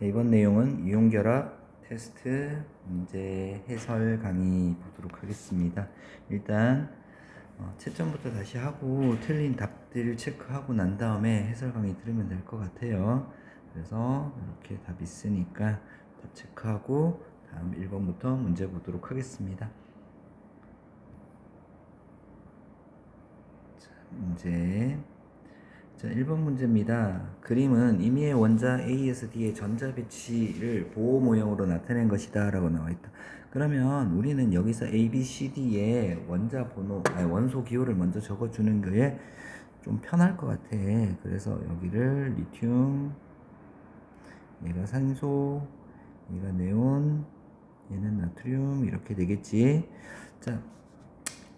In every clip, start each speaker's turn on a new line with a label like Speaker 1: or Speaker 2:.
Speaker 1: 자, 이번 내용은 이용결합 테스트 문제 해설 강의 보도록 하겠습니다. 일단 어, 채점부터 다시 하고 틀린 답들을 체크하고 난 다음에 해설 강의 들으면 될 것 같아요. 그래서 이렇게 답 있으니까 답 체크하고 다음 1번부터 문제 보도록 하겠습니다. 자, 문제 자, 1번 문제입니다. 그림은 임의의 원자 A에서 D의 전자 배치를 보호 모형으로 나타낸 것이다 라고 나와 있다. 그러면 우리는 여기서 A, B, C, D의 원자 번호, 아니 원소 기호를 먼저 적어주는 게 좀 편할 것 같아. 그래서 여기를 리튬, 얘가 산소, 얘가 네온, 얘는 나트륨 이렇게 되겠지. 자,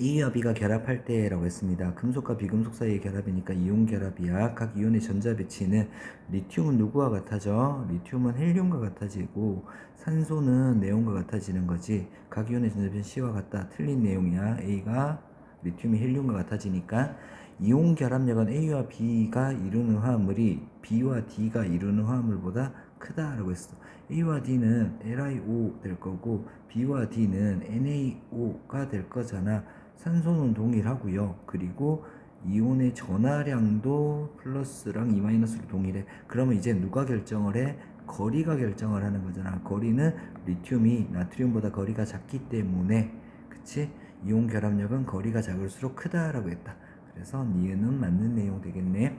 Speaker 1: A와 B가 결합할 때라고 했습니다. 금속과 비금속 사이의 결합이니까 이온 결합이야. 각 이온의 전자 배치는 리튬은 누구와 같아져? 리튬은 헬륨과 같아지고 산소는 네온과 같아지는 거지. 각 이온의 전자 배치 C와 같다. 틀린 내용이야. A가 리튬이 헬륨과 같아지니까 이온 결합력은 A와 B가 이루는 화합물이 B와 D가 이루는 화합물보다 크다라고 했어. A와 D는 LiO 될 거고 B와 D는 NaO가 될 거잖아. 산소는 동일하고요. 그리고 이온의 전하량도 플러스랑 이 마이너스로 동일해. 그러면 이제 누가 결정을 해? 거리가 결정을 하는 거잖아. 거리는 리튬이 나트륨보다 거리가 작기 때문에 그치? 이온 결합력은 거리가 작을수록 크다라고 했다. 그래서 니은은 맞는 내용 되겠네.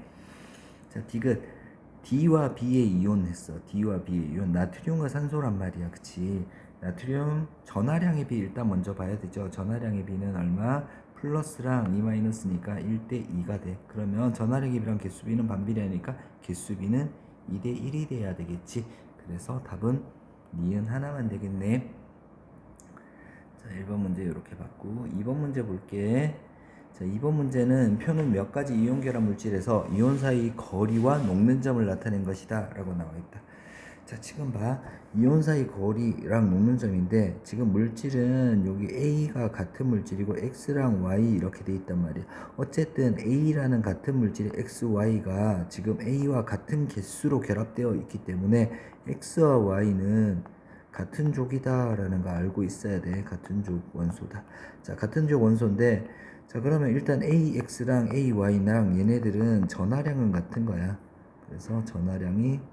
Speaker 1: 자, 디귿 D와 B의 이온 했어. D와 B의 이온 나트륨과 산소란 말이야. 그치? 나트륨 전하량의 비 일단 먼저 봐야 되죠. 전하량의 비는 얼마? 플러스랑 2 마이너스니까 1대 2가 돼. 그러면 전하량의 비랑 개수비는 반비례하니까 개수비는 2대 1이 돼야 되겠지. 그래서 답은 니은 하나만 되겠네. 자, 1번 문제 이렇게 받고 2번 문제 볼게. 자, 2번 문제는 표는 몇 가지 이온 결합 물질에서 이온 사이 거리와 녹는 점을 나타낸 것이다 라고 나와 있다. 자, 지금 봐. 이온 사이 거리랑 녹는 점인데 지금 물질은 여기 A가 같은 물질이고 X랑 Y 이렇게 돼 있단 말이야. 어쨌든 A라는 같은 물질의 X, Y가 지금 A와 같은 개수로 결합되어 있기 때문에 X와 Y는 같은 족이다 라는 거 알고 있어야 돼. 같은 족 원소다. 자, 같은 족 원소인데 자, 그러면 일단 AX랑 AY랑 얘네들은 전하량은 같은 거야. 그래서 전하량이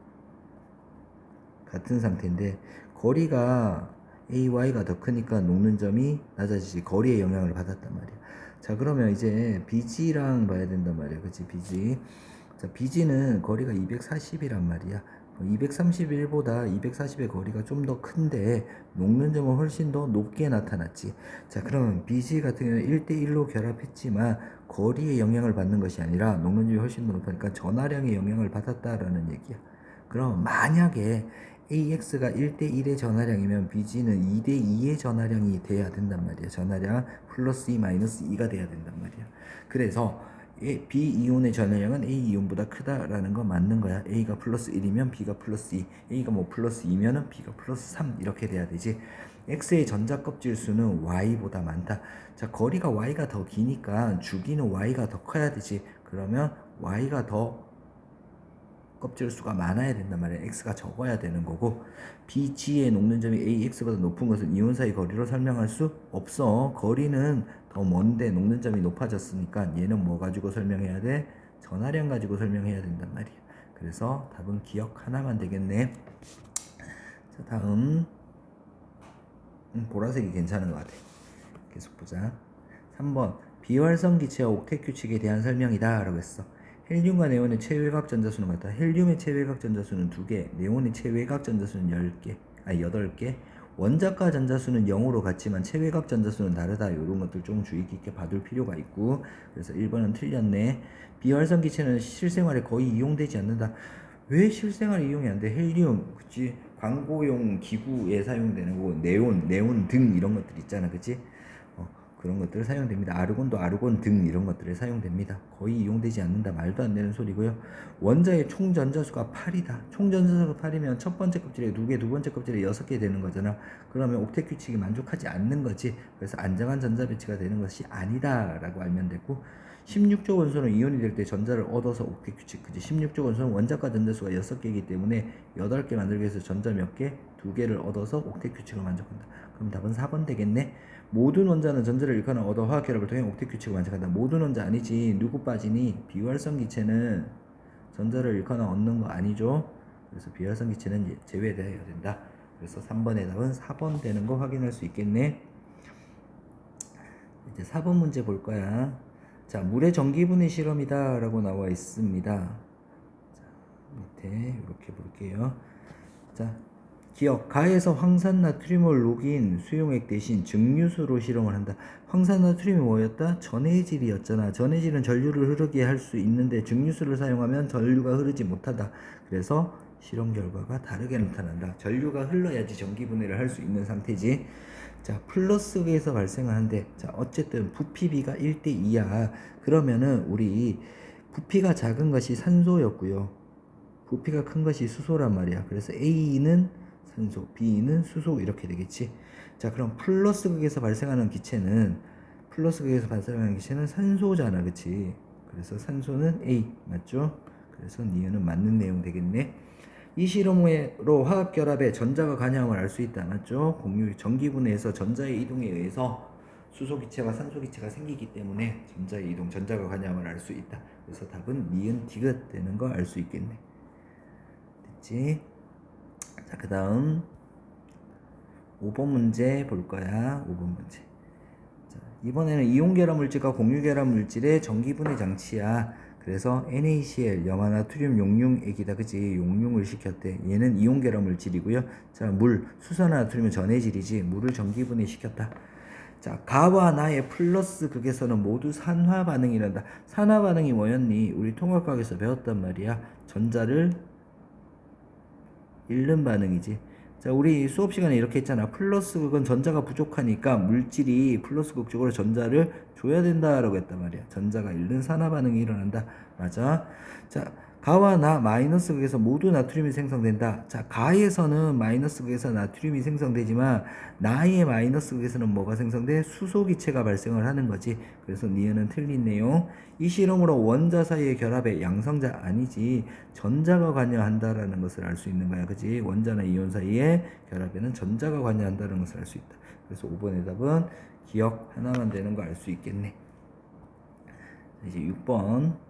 Speaker 1: 같은 상태인데 거리가 AY가 더 크니까 녹는 점이 낮아지지 거리의 영향을 받았단 말이야. 자 그러면 이제 BG랑 봐야 된단 말이야. 그치 BG. 자 BG는 거리가 240이란 말이야. 231보다 240의 거리가 좀 더 큰데 녹는 점은 훨씬 더 높게 나타났지. 자, 그러면 BG 같은 경우는 1대1로 결합했지만 거리의 영향을 받는 것이 아니라 녹는 점이 훨씬 더 높으니까 전하량의 영향을 받았다라는 얘기야. 그럼 만약에 AX가 1대1의 전하량이면 BG는 2대2의 전하량이 돼야 된단 말이야. 전하량 플러스 2 마이너스 2가 돼야 된단 말이야. 그래서 B 이온의 전하량은 A 이온보다 크다라는 거 맞는 거야. A가 플러스 1이면 B가 플러스 2, A가 뭐 플러스 2면은 B가 플러스 3 이렇게 돼야 되지. X의 전자 껍질 수는 Y보다 많다. 자, 거리가 Y가 더 기니까 주기는 Y가 더 커야 되지. 그러면 Y가 더 껍질 수가 많아야 된단 말이야. X가 적어야 되는 거고 BG의 녹는 점이 AX보다 높은 것은 이온 사이 거리로 설명할 수 없어. 거리는 더 먼데 녹는 점이 높아졌으니까 얘는 뭐 가지고 설명해야 돼? 전하량 가지고 설명해야 된단 말이야. 그래서 답은 기억 하나만 되겠네. 자, 다음 음, 보라색이 괜찮은 것 같아. 계속 보자. 3번 비활성 기체와 옥텟 규칙에 대한 설명이다 라고 했어. 헬륨과 네온의 체외각 전자수는 같다. 헬륨의 체외각 전자수는 2개, 네온의 체외각 전자수는 10개, 아니 8개. 원자과 전자수는 0으로 같지만 체외각 전자수는 다르다. 이런 것들 좀 주의 깊게 봐둘 필요가 있고. 그래서 1번은 틀렸네. 비활성 기체는 실생활에 거의 이용되지 않는다. 왜 실생활에 이용이 안 돼? 헬륨, 그치? 광고용 기구에 사용되는 거, 네온, 네온 등 이런 것들 있잖아, 그치? 어, 그런 것들 사용됩니다. 아르곤도 아르곤 등 이런 것들에 사용됩니다. 거의 이용되지 않는다. 말도 안 되는 소리고요. 원자의 총 전자수가 8이다. 총 전자수가 8이면 첫 번째 껍질에 2개, 두 번째 껍질에 6개 되는 거잖아. 그러면 옥텟 규칙이 만족하지 않는 거지. 그래서 안정한 전자 배치가 되는 것이 아니다라고 알면 되고 16조 원소는 이온이 될 때 전자를 얻어서 옥텟 규칙 그지 16조 원소는 원자과 전자수가 6개이기 때문에 8개 만들기 위해서 전자 몇 개? 2개를 얻어서 옥텟 규칙을 만족한다 그럼 답은 4번 되겠네 모든 원자는 전자를 일카나 얻어 화학 결합을 통해 옥텟 규칙을 만족한다 모든 원자 아니지 누구 빠지니 비활성 기체는 전자를 일카나 얻는 거 아니죠 그래서 비활성 기체는 예- 제외되어야 된다 그래서 3번의 답은 4번 되는 거 확인할 수 있겠네 이제 4번 문제 볼 거야. 자, 물의 전기분해 실험이다 라고 나와 있습니다. 자, 밑에 이렇게 볼게요. 자, 기억. 가에서 황산나트륨을 녹인 수용액 대신 증류수로 실험을 한다. 황산나트륨이 뭐였다? 전해질이었잖아. 전해질은 전류를 흐르게 할 수 있는데 증류수를 사용하면 전류가 흐르지 못하다. 그래서 실험 결과가 다르게 나타난다. 전류가 흘러야지 전기 분해를 할 수 있는 상태지. 자, 플러스에서 발생하는데, 자, 어쨌든 부피비가 1대 2야. 그러면은 우리 부피가 작은 것이 산소였고요. 부피가 큰 것이 수소란 말이야. 그래서 A는 산소, B는 수소 이렇게 되겠지. 자, 그럼 플러스 극에서 발생하는 기체는 플러스 극에서 발생하는 기체는 산소잖아, 그치? 그래서 산소는 A 맞죠? 그래서 니은은 맞는 내용 되겠네. 이 실험으로 화학 결합에 전자가 관여함을 알 수 있다, 맞죠? 공유 전기분해에서 전자의 이동에 의해서 수소 기체와 산소 기체가 생기기 때문에 전자의 이동, 전자가 관여함을 알 수 있다. 그래서 답은 니은 디귿 되는 거 알 수 있겠네. 됐지? 자, 그 다음 5번 문제 볼 거야. 5번 문제. 자, 이번에는 이온 결합 물질과 공유 결합 물질의 전기분해 장치야. 그래서 NaCl 염화나 트륨 용융액이다. 그지? 용융을 시켰대. 얘는 이온 결합 물질이고요. 자, 물, 수산화나트륨은 전해질이지. 물을 전기분해 시켰다. 자, 가와 나의 플러스 극에서는 모두 산화 반응이란다. 산화 반응이 뭐였니? 우리 통합과학에서 배웠단 말이야. 전자를 잃는 반응이지. 자, 우리 수업 시간에 이렇게 했잖아. 플러스 극은 전자가 부족하니까 물질이 플러스 극 쪽으로 전자를 줘야 된다라고 했단 말이야. 전자가 잃는 산화 반응이 일어난다. 맞아. 자, 가와 나 마이너스 극에서 모두 나트륨이 생성된다. 자, 가에서는 마이너스 극에서 나트륨이 생성되지만 나의 마이너스 극에서는 뭐가 생성돼? 수소 기체가 발생을 하는 거지. 그래서 니은은 틀린 내용. 이 실험으로 원자 사이의 결합에 양성자 아니지 전자가 관여한다라는 것을 알 수 있는 거야. 그지? 원자나 이온 사이의 결합에는 전자가 관여한다는 것을 알 수 있다. 그래서 5번의 답은 기억 하나만 되는 거 알 수 있겠네. 이제 6번.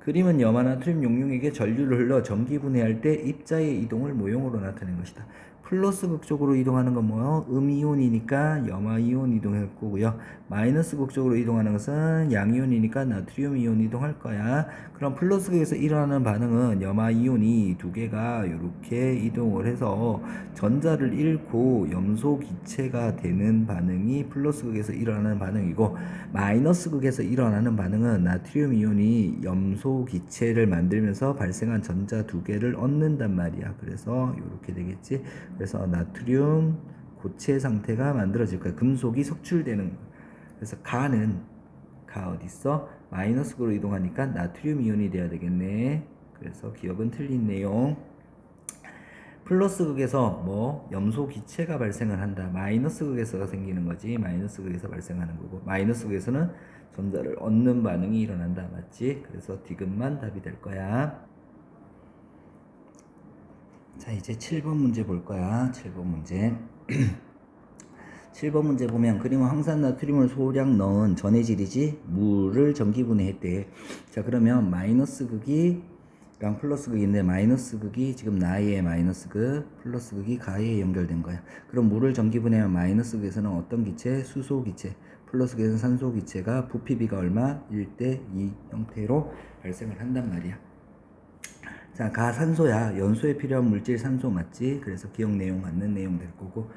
Speaker 1: 그림은 염화나트륨 용융에게 전류를 흘러 전기 분해할 때 입자의 이동을 모형으로 나타낸 것이다. 플러스 극 쪽으로 이동하는 건 뭐요? 음이온이니까 염화이온 이동할 거고요. 마이너스 극 쪽으로 이동하는 것은 양이온이니까 나트륨 이온 이동할 거야. 그럼 플러스 극에서 일어나는 반응은 염화이온이 두 개가 이렇게 이동을 해서 전자를 잃고 염소 기체가 되는 반응이 플러스 극에서 일어나는 반응이고 마이너스 극에서 일어나는 반응은 나트륨 이온이 염소 기체를 만들면서 발생한 전자 두 개를 얻는단 말이야. 그래서 이렇게 되겠지. 그래서 나트륨 고체 상태가 만들어질 거야. 금속이 석출되는 거야. 그래서 가는 가 어디 있어? 마이너스로 이동하니까 나트륨 이온이 돼야 되겠네. 그래서 기억은 틀린 내용. 플러스 극에서 뭐 염소 기체가 발생을 한다. 마이너스 극에서가 생기는 거지. 마이너스 극에서 발생하는 거고. 마이너스 극에서는 전자를 얻는 반응이 일어난다. 맞지? 그래서 디귿만 답이 될 거야. 자, 이제 7번 문제 볼 거야. 7번 문제. 7번 문제 보면 그림은 황산 나트륨을 소량 넣은 전해질이지 물을 전기분해했대. 자, 그러면 마이너스 극이 랑 플러스 극인데 마이너스 극이 지금 나의 마이너스 극, 플러스 극이 가에 연결된 거야. 그럼 물을 전기분해하면 마이너스 극에서는 어떤 기체? 수소 기체. 플러스 극에서는 산소 기체가 부피비가 얼마? 1대 2 형태로 발생을 한단 말이야. 자, 가산소야. 연소에 필요한 물질 산소 맞지? 그래서 기억 내용 맞는 내용 될 거고.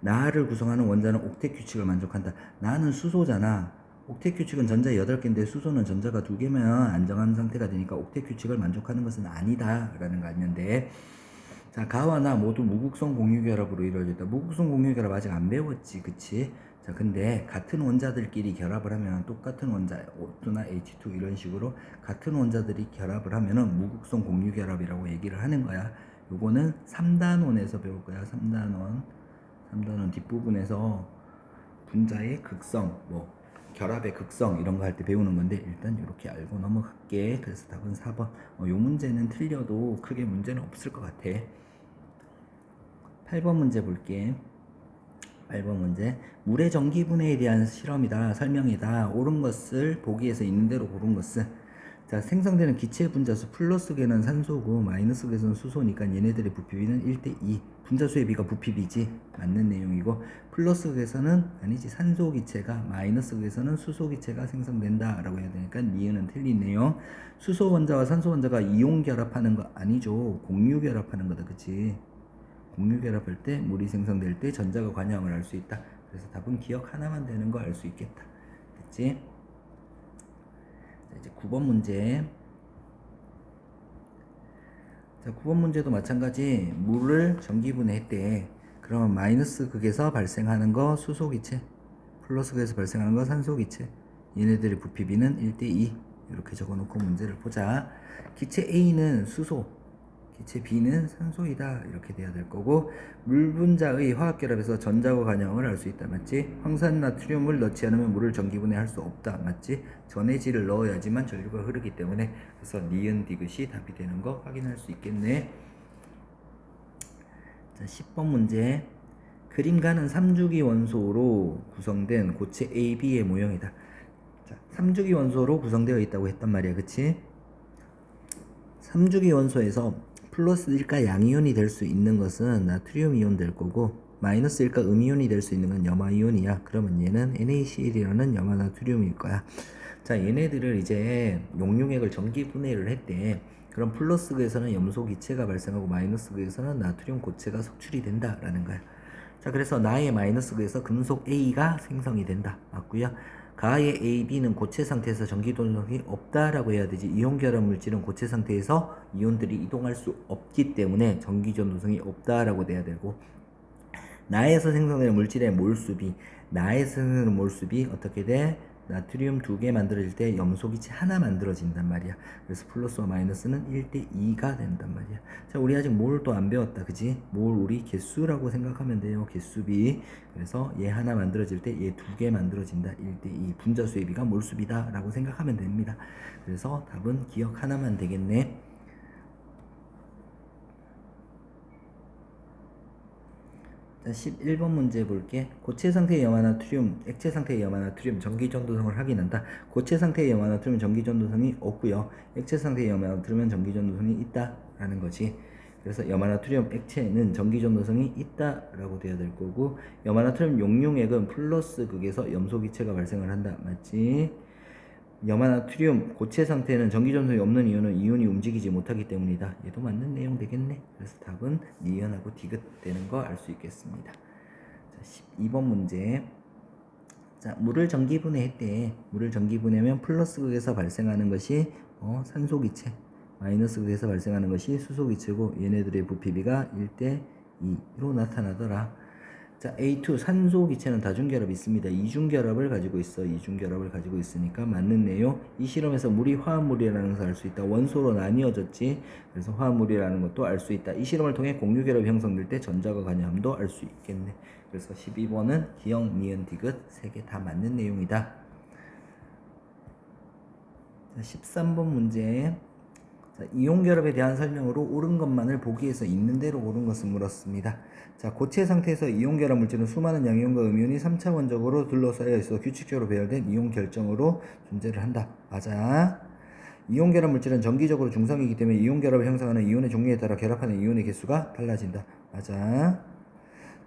Speaker 1: 나를 구성하는 원자는 옥텟 규칙을 만족한다. 나는 수소잖아. 옥텟 규칙은 전자 8개인데 수소는 전자가 2개면 안정한 상태가 되니까 옥텟 규칙을 만족하는 것은 아니다. 라는 거 돼. 자, 가와 나 모두 무극성 공유 결합으로 이루어졌다. 무극성 공유 결합 아직 안 배웠지. 그치? 자, 근데 같은 원자들끼리 결합을 하면 똑같은 원자, O2나 H2 이런 식으로 같은 원자들이 결합을 하면은 무극성 공유 결합이라고 얘기를 하는 거야. 요거는 3단원에서 배울 거야. 3단원. 3단원 뒷부분에서 분자의 극성, 뭐 결합의 극성 이런 거 할 때 배우는 건데 일단 이렇게 알고 넘어갈게. 그래서 답은 4번. 어, 요 문제는 틀려도 크게 문제는 없을 것 같아. 8번 문제 볼게. 8번 문제. 물의 전기 분해에 대한 실험이다. 설명이다. 옳은 것을 보기에서 있는 대로 고른 것은 자, 생성되는 기체 분자수 플러스 계는 산소고 마이너스 계는 수소니까 얘네들의 부피비는 1대 2. 분자수의 비가 부피비지. 맞는 내용이고 플러스 계에서는 아니지 산소 기체가 마이너스 계에서는 수소 기체가 생성된다라고 해야 되니까 니은은 틀린 내용. 수소 원자와 산소 원자가 이온 결합하는 거 아니죠. 공유 결합하는 거다. 그치 공유 결합할 때 물이 생성될 때 전자가 관여함을 알 수 있다. 그래서 답은 기억 하나만 되는 거 알 수 있겠다. 됐지? 자, 이제 9번 문제. 자, 9번 문제도 마찬가지. 물을 전기 분해했대. 그러면 마이너스 극에서 발생하는 거 수소 기체, 플러스 극에서 발생하는 거 산소 기체. 얘네들의 부피비는 1대2. 이렇게 적어 놓고 문제를 보자. 기체 A는 수소, 기체 B는 산소이다 이렇게 돼야 될 거고 물 분자의 화학 결합에서 전자와 관형을 알 수 있다 맞지? 황산 나트륨을 넣지 않으면 물을 전기분해할 수 없다 맞지? 전해질을 넣어야지만 전류가 흐르기 때문에 그래서 니은 디귿이 답이 되는 거 확인할 수 있겠네. 자 10번 문제 그림가는 3주기 원소로 구성된 고체 A, B의 모형이다. 자, 3주기 원소로 구성되어 있다고 했단 말이야, 그치? 3주기 원소에서 플러스일까 양이온이 될 수 있는 것은 나트륨 이온 될 거고 마이너스일까 음이온이 될 수 있는 건 염화 이온이야. 그러면 얘는 NaCl이라는 염화 나트륨일 거야. 자, 얘네들을 이제 용융액을 전기 분해를 했대. 그럼 플러스 극에서는 염소 기체가 발생하고 마이너스 극에서는 나트륨 고체가 석출이 된다라는 거야. 자, 그래서 나의 마이너스 극에서 금속 A가 생성이 된다. 맞고요. 가의 A, B는 고체 상태에서 전기 동력이 없다라고 해야 되지. 이온 결합 물질은 고체 상태에서 이온들이 이동할 수 없기 때문에 전기 전도성이 없다라고 돼야 되고 나에서 생성되는 물질의 몰수비, 나에서 생성되는 몰수비 어떻게 돼? 나트륨 두 개 만들어질 때 염소 기체 하나 만들어진단 말이야. 그래서 플러스와 마이너스는 1대 2가 된단 말이야. 자, 우리 아직 몰 또 안 배웠다. 그지? 몰 우리 개수라고 생각하면 돼요. 개수비. 그래서 얘 하나 만들어질 때 얘 두 개 만들어진다. 1대 2. 분자수의 비가 몰수비다 라고 생각하면 됩니다. 그래서 답은 기억 하나만 되겠네. 자, 11번 문제 볼게. 고체 상태의 염화 나트륨, 액체 상태의 염화 나트륨 전기 전도성을 확인한다. 고체 상태의 염화 나트륨은 전기 전도성이 없고요. 액체 상태의 염화 나트륨은 전기 전도성이 있다라는 거지. 그래서 염화 나트륨 액체는 전기 전도성이 있다라고 돼야 될 거고 염화 나트륨 용융액은 플러스 극에서 염소 기체가 발생을 한다. 맞지? 염화나트륨 고체 상태는 전기 전도성이 없는 이유는 이온이 움직이지 못하기 때문이다. 얘도 맞는 내용 되겠네. 그래서 답은 니은하고 디귿 되는 거 알 수 있겠습니다. 자, 12번 문제. 자, 물을 전기 분해했대. 물을 전기 분해하면 플러스 극에서 발생하는 것이 어, 산소 기체, 마이너스 극에서 발생하는 것이 수소 기체고 얘네들의 부피비가 1대 2로 나타나더라. 자, A2 산소 기체는 다중결합이 있습니다. 이중결합을 가지고 있어. 이중결합을 가지고 있으니까 맞는 내용. 이 실험에서 물이 화합물이라는 것을 알 수 있다. 원소로 나뉘어졌지. 그래서 화합물이라는 것도 알 수 있다. 이 실험을 통해 공유결합이 형성될 때 전자가 관여함도 알 수 있겠네. 그래서 12번은 기억, 니은, 디귿 세 개 다 맞는 내용이다. 자, 13번 문제. 자, 이온 결합에 대한 설명으로 옳은 것만을 보기에서 있는 대로 옳은 것을 물었습니다. 자, 고체 상태에서 이온 결합 물질은 수많은 양이온과 음이온이 3차원적으로 둘러싸여 있어 규칙적으로 배열된 이온 결정으로 존재를 한다. 맞아. 이온 결합 물질은 정기적으로 중성이기 때문에 이온 결합을 형성하는 이온의 종류에 따라 결합하는 이온의 개수가 달라진다. 맞아.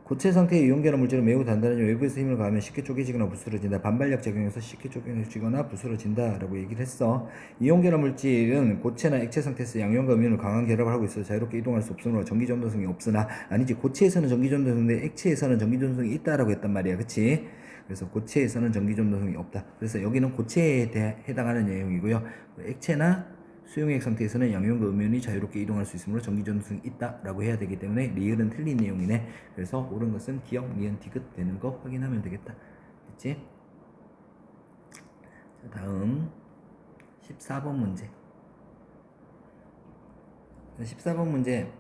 Speaker 1: 고체 상태의 이온 결합 물질은 매우 단단하지 외부에서 힘을 가하면 쉽게 쪼개지거나 부스러진다. 반발력 작용해서 쉽게 쪼개지거나 부스러진다라고 얘기를 했어. 이온 결합 물질은 고체나 액체 상태에서 양이온과 음이온을 강한 결합을 하고 있어 자유롭게 이동할 수 없으므로 전기 전도성이 없으나 아니지 고체에서는 전기 전도성인데 액체에서는 전기 전도성이 있다라고 했단 말이야. 그치? 그래서 고체에서는 전기 전도성이 없다. 그래서 여기는 고체에 대해 해당하는 내용이고요. 액체나 수용액 상태에서는 양이온과 음이온이 자유롭게 이동할 수 있으므로 전기 전도성이 있다라고 해야 되기 때문에 리을은 틀린 내용이네. 그래서 옳은 것은 기억, 니은, 디귿 되는 거 확인하면 되겠다. 됐지? 자, 다음 14번 문제. 14번 문제.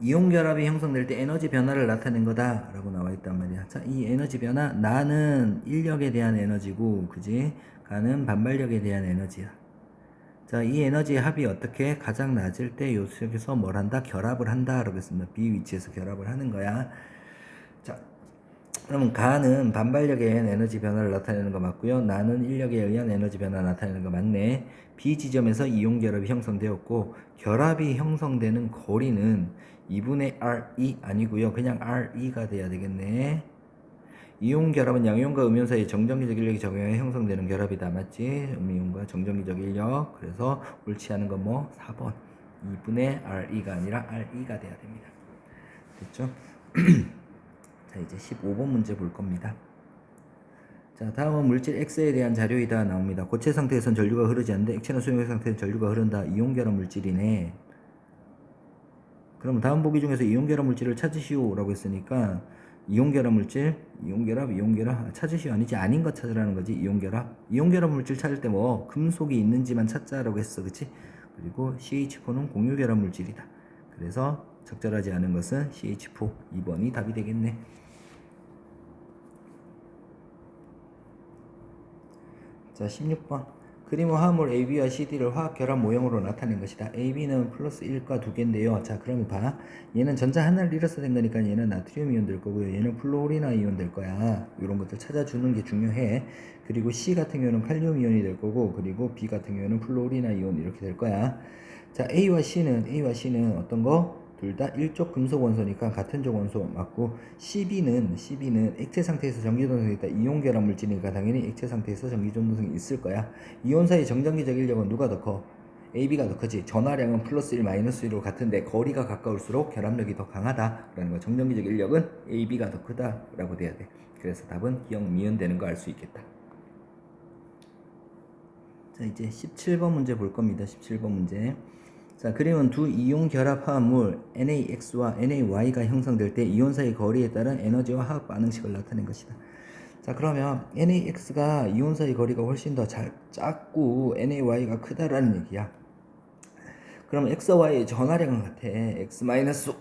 Speaker 1: 이온 결합이 형성될 때 에너지 변화를 나타낸 거다라고 나와 있단 말이야. 자, 이 에너지 변화 나는 인력에 대한 에너지고, 그지? 가는 반발력에 대한 에너지야. 자, 이 에너지의 합이 어떻게 가장 낮을 때 요속에서 뭘 한다? 결합을 한다 라고 했습니다. B 위치에서 결합을 하는 거야. 자, 그러면 가는 반발력에 의한 에너지 변화를 나타내는 거 맞고요. 나는 인력에 의한 에너지 변화 나타내는 거 맞네. B 지점에서 이온 결합이 형성되었고 결합이 형성되는 거리는 2분의 RE 아니고요. 그냥 RE가 돼야 되겠네. 이온 결합은 양이온과 음이온 사이 정전기적 인력이 적용해 형성되는 결합이다. 맞지? 음이온과 정전기적 인력. 그래서 옳지 않은 건 뭐? 4번. 2분의 RE가 아니라 RE가 돼야 됩니다. 됐죠? 자, 이제 15번 문제 볼 겁니다. 자, 다음은 물질 X에 대한 자료이다 나옵니다. 고체 상태에선 전류가 흐르지 않는데 액체나 수용액 상태에서 전류가 흐른다. 이온 결합 물질이네. 그럼 다음 보기 중에서 이온 결합 물질을 찾으시오라고 했으니까 이온 결합 물질, 이온 결합, 이온 결합 아, 찾으시오 아니지 아닌 거 찾으라는 거지 이온 결합. 이온 결합 물질 찾을 때 뭐 금속이 있는지만 찾자라고 했어, 그렇지? 그리고 CH4는 공유 결합 물질이다. 그래서 적절하지 않은 것은 CH4 2번이 답이 되겠네. 자, 16번. 그림은 화합물 AB와 CD를 화학 결합 모형으로 나타낸 것이다. AB는 플러스 1과 2개인데요. 자, 그러면 봐. 얘는 전자 하나를 잃어서 된 거니까 얘는 나트륨 이온 될 거고요. 얘는 플로리나 이온 될 거야. 이런 것들 찾아주는 게 중요해. 그리고 C 같은 경우는 칼륨 이온이 될 거고, 그리고 B 같은 경우는 플로리나 이온 이렇게 될 거야. 자, A와 C는, A와 C는 어떤 거? 둘다 일족 금속 원소니까 같은 족 원소 맞고 CB는 CB는 액체 상태에서 전기 전동성이 있다. 이온 결합 물질이니까 당연히 액체 상태에서 전기 전동성이 있을 거야. 이온 사이 정전기적 인력은 누가 더 커? AB가 더 크지. 전하량은 플러스 1 마이너스 1로 같은데 거리가 가까울수록 결합력이 더 강하다 라는 거. 정전기적 인력은 AB가 더 크다라고 돼야 돼. 그래서 답은 기억 미은 되는 거 알 수 있겠다. 자 이제 17번 문제 볼 겁니다. 17번 문제. 자 그림은 두 이온 결합 화합물 NaX와 NaY가 형성될 때 이온 사이 거리에 따른 에너지와 화학 반응식을 나타낸 것이다. 자 그러면 NaX가 이온 사이 거리가 훨씬 더 잘, 작고 NaY가 크다라는 얘기야. 그럼 X와 Y의 전하량은 같아. X 마이너스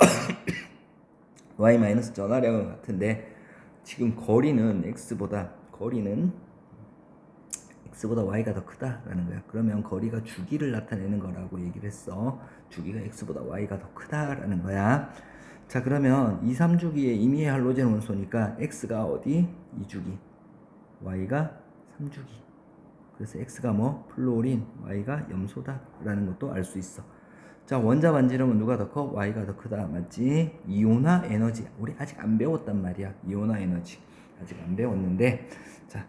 Speaker 1: Y 마이너스 전하량은 같은데 지금 거리는 X보다 거리는 x보다 y가 더 크다라는 거야. 그러면 거리가 주기를 나타내는 거라고 얘기를 했어. 주기가 x보다 y가 더 크다라는 거야. 자 그러면 2, 3주기의 임의의 할로젠 원소니까 x가 어디? 2주기, y가 3주기. 그래서 x가 뭐? 플로린, y가 염소다 라는 것도 알 수 있어. 자 원자 반지름은 누가 더 커? y가 더 크다 맞지? 이온화 에너지 우리 아직 안 배웠단 말이야. 이온화 에너지 아직 안 배웠는데 자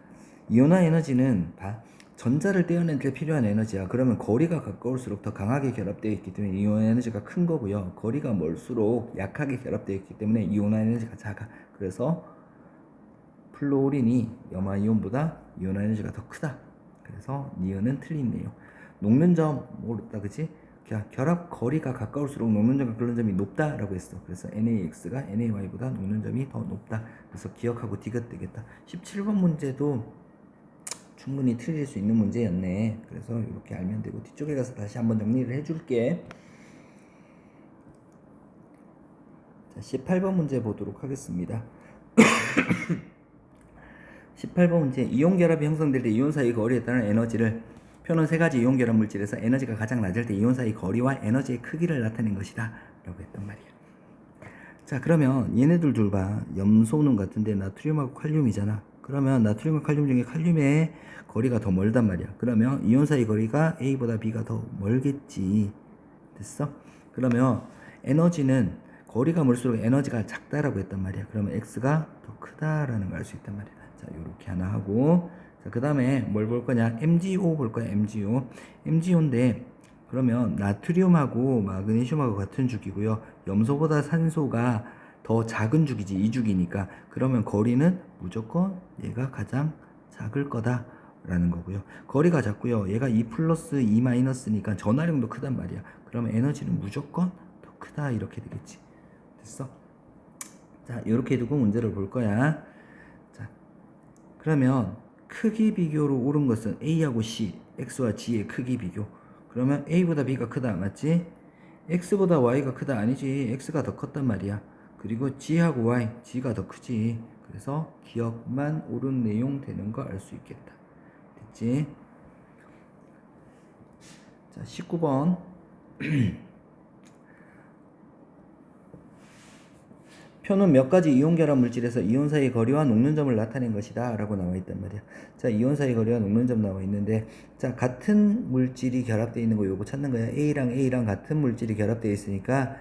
Speaker 1: 이온화 에너지는 봐. 전자를 떼어낼 때 필요한 에너지야. 그러면 거리가 가까울수록 더 강하게 결합되어 있기 때문에 이온 에너지가 큰 거고요. 거리가 멀수록 약하게 결합되어 있기 때문에 이온화 에너지가 작아. 그래서 플로린이 염화 이온보다 이온화 에너지가 더 크다. 그래서 니은은 틀리네요. 녹는 점 모르다? 자, 결합 거리가 가까울수록 녹는 점과 끓는 점이 높다라고 했어. 그래서 NaX가 NaY보다 녹는 점이 더 높다. 그래서 기억하고 디귿 되겠다. 17번 문제도 충분히 틀릴 수 있는 문제였네. 그래서 이렇게 알면 되고 뒤쪽에 가서 다시 한번 정리를 해줄게. 자, 18번 문제 보도록 하겠습니다. 18번 문제 이온 결합이 형성될 때 이온 사이 거리에 따른 에너지를 표는 세 가지 이온 결합 물질에서 에너지가 가장 낮을 때 이온 사이 거리와 에너지의 크기를 나타낸 것이다 라고 했단 말이야 자 그러면 얘네들 둘 봐 염소는 같은데 나트륨하고 칼륨이잖아 그러면 나트륨과 칼륨 중에 칼륨의 거리가 더 멀단 말이야 그러면 이온 사이 거리가 A보다 B가 더 멀겠지 됐어? 그러면 에너지는 거리가 멀수록 에너지가 작다라고 했단 말이야 그러면 X가 더 크다라는 걸 알 수 있단 말이야 자 요렇게 하나 하고 자, 그 다음에 뭘 볼 거냐? MgO 볼 거야, MgO. MgO인데, 그러면 나트륨하고 마그네슘하고 같은 주기고요. 염소보다 산소가 더 작은 주기지, 2주기니까. 그러면 거리는 무조건 얘가 가장 작을 거다. 라는 거고요. 거리가 작고요. 얘가 2 플러스 2 마이너스니까 전화량도 크단 말이야. 그러면 에너지는 무조건 더 크다. 이렇게 되겠지. 됐어? 자, 이렇게 두고 문제를 볼 거야. 자, 그러면 크기 비교로 옳은 것은 A하고 C, X와 G의 크기 비교. 그러면 A보다 B가 크다, 맞지? x보다 y가 크다 아니지 x가 더 컸단 말이야 그리고 g하고 y g가 더 크지. 그래서 기억만 옳은 내용 되는 거 알 수 있겠다. 됐지? 자 19번. 표는 몇 가지 이온 결합 물질에서 이온 사이의 거리와 녹는 점을 나타낸 것이다 라고 나와 있단 말이야. 자 이온 사이 거리와 녹는 점 나와 있는데 자 같은 물질이 결합되어 있는 거 요거 찾는 거야. A랑 A랑 같은 물질이 결합되어 있으니까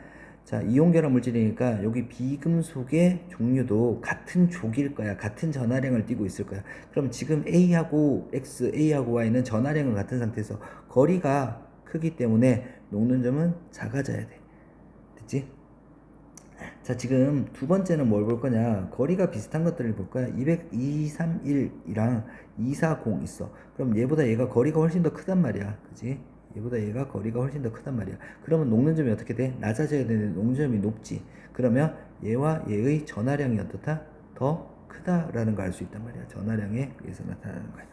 Speaker 1: 자 이온 결합 물질이니까 여기 비금속의 종류도 같은 족일 거야 같은 전하량을 띠고 있을 거야 그럼 지금 A하고 X, A하고 Y는 전하량은 같은 상태에서 거리가 크기 때문에 녹는 점은 작아져야 돼 됐지? 자, 지금 두 번째는 뭘 볼 거냐? 거리가 비슷한 것들을 볼 거야. 200, 231이랑 240 있어. 그럼 얘보다 얘가 거리가 훨씬 더 크단 말이야. 그지? 얘보다 얘가 거리가 훨씬 더 크단 말이야. 그러면 녹는 점이 어떻게 돼? 낮아져야 되는데 녹는 점이 높지. 그러면 얘와 얘의 전하량이 어떻다? 더 크다라는 걸 알 수 있단 말이야. 전하량에 의해서 나타나는 거야.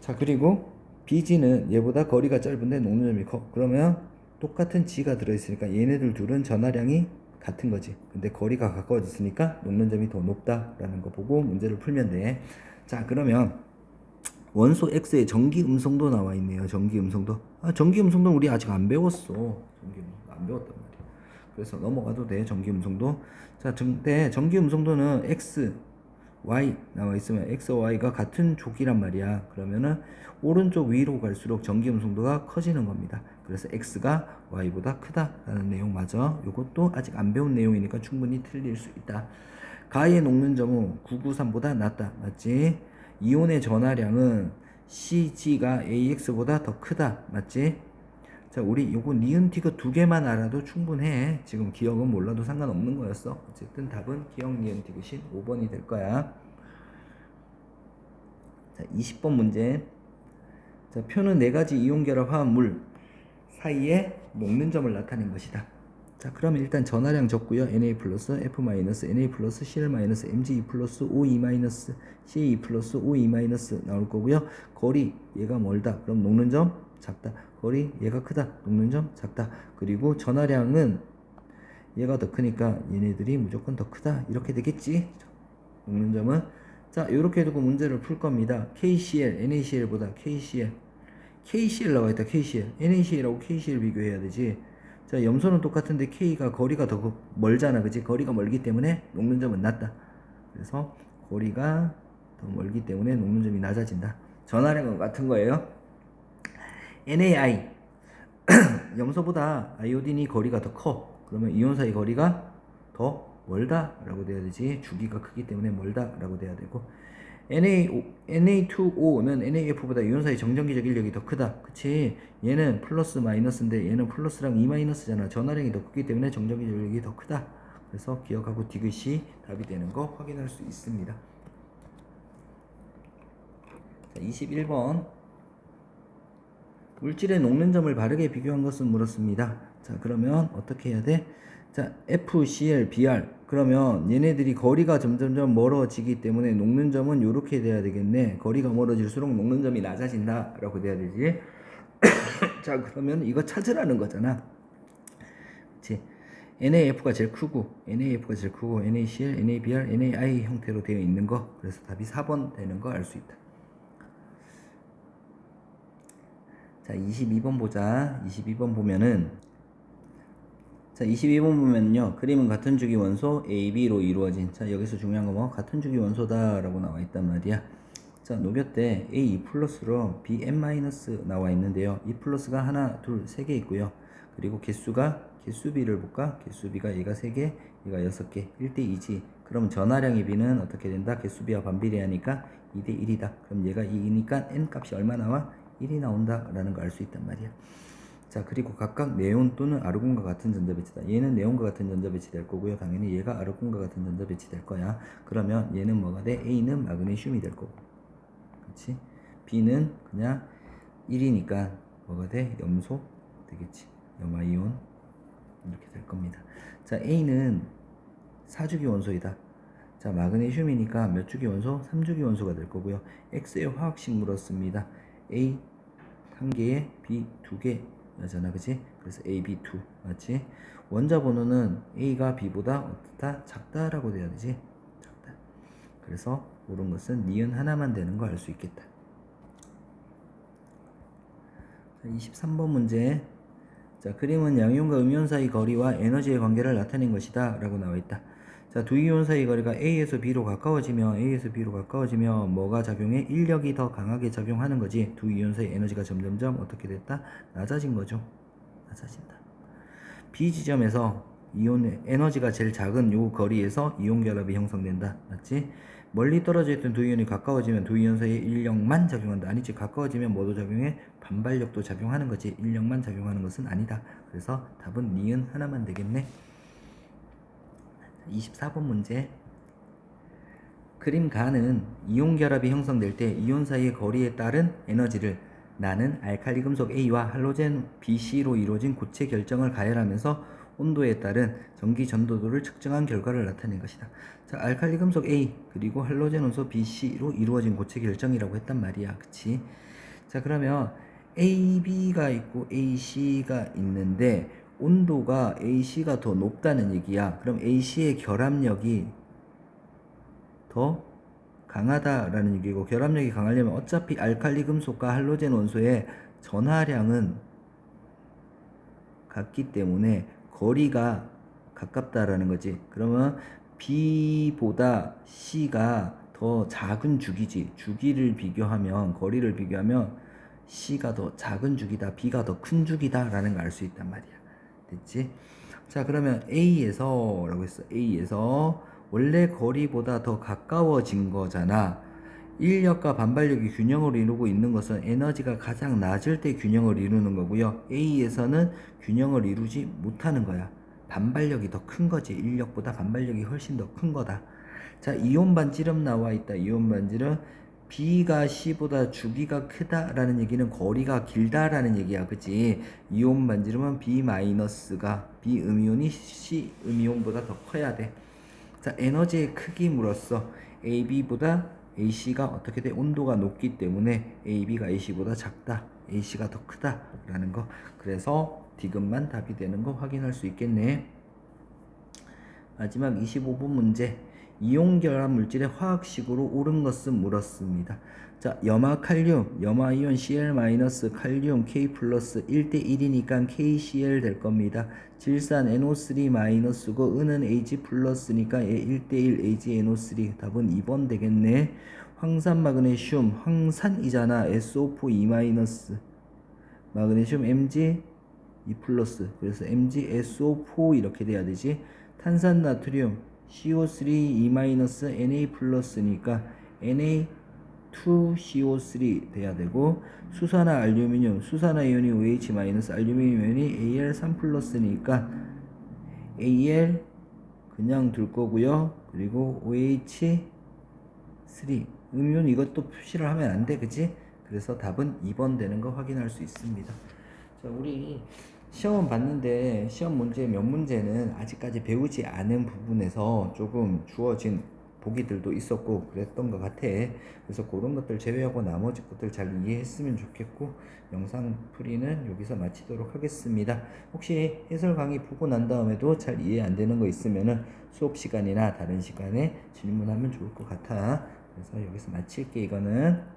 Speaker 1: 자, 그리고 BG는 얘보다 거리가 짧은데 녹는 점이 커. 그러면 똑같은 G가 들어있으니까 얘네들 둘은 전하량이 같은 거지. 근데 거리가 가까워졌으니까 녹는 점이 더 높다라는 거 보고 문제를 풀면 돼. 자, 그러면 원소 X의 전기 음성도 나와 있네요. 전기 음성도. 아, 전기 음성도 우리 아직 안 배웠어. 전기 음성 안 배웠단 말이야. 그래서 넘어가도 돼. 전기 음성도. 자, 근데 전기 음성도는 X, Y 나와 있으면 X와 Y가 같은 족이란 말이야. 그러면은 오른쪽 위로 갈수록 전기 음성도가 커지는 겁니다. 그래서 X가 Y보다 크다라는 내용 맞아. 이것도 아직 안 배운 내용이니까 충분히 틀릴 수 있다. 가의 녹는 점은 993보다 낮다. 맞지? 이온의 전하량은 CG가 AX보다 더 크다. 맞지? 자, 우리 요거 니은 티그 두 개만 알아도 충분해. 지금 기억은 몰라도 상관없는 거였어. 어쨌든 답은 기억 니은 티그신 5번이 될 거야. 자, 20번 문제. 자, 표는 네 가지 이온 결합 화합물 사이에 녹는 점을 나타낸 것이다. 자, 그러면 일단 전하량 적고요. Na 플러스 F 마이너스 Na 플러스 Cl 마이너스 Mg 플러스 O2 마이너스 Ca 플러스 O2 마이너스 나올 거고요. 거리 얘가 멀다. 그럼 녹는 점 작다. 거리 얘가 크다. 녹는 점 작다. 그리고 전하량은 얘가 더 크니까 얘네들이 무조건 더 크다. 이렇게 되겠지. 녹는 점은 자, 이렇게 두고 문제를 풀 겁니다. KCl, NaCl보다 KCl KCl 나와 있다. KCl. NaCl하고 KCl 비교해야 되지. 자, 염소는 똑같은데 K가 거리가 더 멀잖아. 그지? 거리가 멀기 때문에 녹는 점은 낮다. 그래서 거리가 더 멀기 때문에 녹는 점이 낮아진다. 전하량은 같은 거예요. NaI. 염소보다 아이오딘이 거리가 더 커. 그러면 이온 사이 거리가 더 멀다라고 돼야 되지. 주기가 크기 때문에 멀다라고 돼야 되고. Na, Na2O는 NaF보다 이온 사이 정전기적 인력이 더 크다. 그치? 얘는 플러스 마이너스인데 얘는 플러스랑 E 마이너스잖아. 전하량이 더 크기 때문에 정전기적 인력이 더 크다. 그래서 기억하고 디귿이 답이 되는 거 확인할 수 있습니다. 자, 21번. 물질의 녹는 점을 바르게 비교한 것은 물었습니다. 자, 그러면 어떻게 해야 돼? 자, FCl, Br. 그러면 얘네들이 거리가 점점점 멀어지기 때문에 녹는 점은 이렇게 돼야 되겠네. 거리가 멀어질수록 녹는 점이 낮아진다 라고 돼야 되지. 자, 그러면 이거 찾으라는 거잖아. 그치? NAF가 제일 크고, NAF가 제일 크고, NaCl, NaBr, NaI 형태로 되어 있는 거. 그래서 답이 4번 되는 거 알 수 있다. 자, 22번 보자. 22번 보면은 자, 22번 보면요. 그림은 같은 주기 원소 A, B로 이루어진. 자, 여기서 중요한 거 뭐? 같은 주기 원소다라고 나와 있단 말이야. 자, 녹여 때 A 2 플러스로 B N 마이너스 나와 있는데요. 이 플러스가 하나, 둘, 세 개 있고요. 그리고 개수가 개수 B를 볼까? 개수 B가 얘가 세 개, 얘가 여섯 개. 1대 2지. 그럼 전하량의 B는 어떻게 된다? 개수 B와 반비례하니까 2대 1이다. 그럼 얘가 2니까 N 값이 얼마 나와? 1이 나온다라는 걸 알 수 있단 말이야. 자 그리고 각각 네온 또는 아르곤과 같은 전자 배치다. 얘는 네온과 같은 전자 배치 될 거고요. 당연히 얘가 아르곤과 같은 전자 배치 될 거야. 그러면 얘는 뭐가 돼? A는 마그네슘이 될 거고, 그렇지? B는 그냥 1이니까 뭐가 돼? 염소 되겠지. 염화이온 이렇게 될 겁니다. 자 A는 4주기 원소이다. 자 마그네슘이니까 몇 주기 원소? 3주기 원소가 될 거고요. X의 화학식 물었습니다. A 한 개에 B 두 개 잖아 그지? 그래서 AB2 맞지? 원자 번호는 A가 B보다 어떻다? 작다라고 돼야 되지? 작다. 그래서 옳은 것은 니은 하나만 되는 거 알 수 있겠다. 자, 23번 문제. 자, 그림은 양이온과 음이온 사이 거리와 에너지의 관계를 나타낸 것이다. 라고 나와 있다. 자, 두 이온 사이 거리가 A에서 B로 가까워지면 A에서 B로 가까워지면 뭐가 작용해? 인력이 더 강하게 작용하는 거지. 두 이온 사이 에너지가 점점점 어떻게 됐다? 낮아진 거죠. 낮아진다. B 지점에서 이온 에너지가 제일 작은 요 거리에서 이온 결합이 형성된다. 맞지? 멀리 떨어져 있던 두 이온이 가까워지면 두 이온 사이에 인력만 작용한다. 아니지 가까워지면 뭐도 작용해? 반발력도 작용하는 거지. 인력만 작용하는 것은 아니다. 그래서 답은 니은 하나만 되겠네. 24번 문제. 그림 가는 이온 결합이 형성될 때 이온 사이의 거리에 따른 에너지를 나는 알칼리 금속 A와 할로젠 BC로 이루어진 고체 결정을 가열하면서 온도에 따른 전기 전도도를 측정한 결과를 나타낸 것이다. 자, 알칼리 금속 A 그리고 할로젠 원소 BC로 이루어진 고체 결정이라고 했단 말이야. 그치? 자, 그러면 AB가 있고 AC가 있는데 온도가 AC가 더 높다는 얘기야. 그럼 AC의 결합력이 더 강하다라는 얘기고 결합력이 강하려면 어차피 알칼리 금속과 할로젠 원소의 전하량은 같기 때문에 거리가 가깝다라는 거지. 그러면 B보다 C가 더 작은 주기지. 주기를 비교하면 거리를 비교하면 C가 더 작은 주기다. B가 더 큰 주기다라는 걸 알 수 있단 말이야. 됐지? 자, 그러면 A에서 라고 했어. A에서 원래 거리보다 더 가까워진 거잖아. 인력과 반발력이 균형을 이루고 있는 것은 에너지가 가장 낮을 때 균형을 이루는 거고요. A에서는 균형을 이루지 못하는 거야. 반발력이 더 큰 거지. 인력보다 반발력이 훨씬 더 큰 거다. 자, 이온 반지름 나와 있다. 이온 반지름 B가 C보다 주기가 크다라는 얘기는 거리가 길다라는 얘기야. 그치? 이온 반지름은 B 마이너스가 B 음이온이 C 음이온보다 더 커야 돼. 자, 에너지의 크기물로써 AB보다 AC가 어떻게 돼? 온도가 높기 때문에 AB가 AC보다 작다. AC가 더 크다라는 거. 그래서 디귿만 답이 되는 거 확인할 수 있겠네. 마지막 25번 문제. 이온 결합 물질의 화학식으로 옳은 것은 물었습니다. 자, 염화 칼륨, 염화 이온 Cl 칼륨 K 플러스 1대 1이니까 KCl 될 겁니다. 질산 NO3 마이너스고 은은 Ag 플러스니까 1대 1 AgNO3 답은 2번 되겠네. 황산 마그네슘 황산이잖아. SO4 2 마이너스 마그네슘 Mg 2 플러스 그래서 MgSO4 이렇게 돼야 되지. 탄산 나트륨 CO3 2 마이너스 Na 플러스니까 Na 2CO3 돼야 되고 수산화 알루미늄 수산화 이온이 OH 알루미늄 이온이 Al3 플러스니까 Al 그냥 둘 거고요. 그리고 OH3 음이온 이것도 표시를 하면 안 돼. 그지? 그래서 답은 2번 되는 거 확인할 수 있습니다. 자, 우리 시험 봤는데 시험 문제 몇 문제는 아직까지 배우지 않은 부분에서 조금 주어진 보기들도 있었고 그랬던 것 같아. 그래서 그런 것들 제외하고 나머지 것들 잘 이해했으면 좋겠고 영상 풀이는 여기서 마치도록 하겠습니다. 혹시 해설 강의 보고 난 다음에도 잘 이해 안 되는 거 있으면은 수업 시간이나 다른 시간에 질문하면 좋을 것 같아. 그래서 여기서 마칠게 이거는.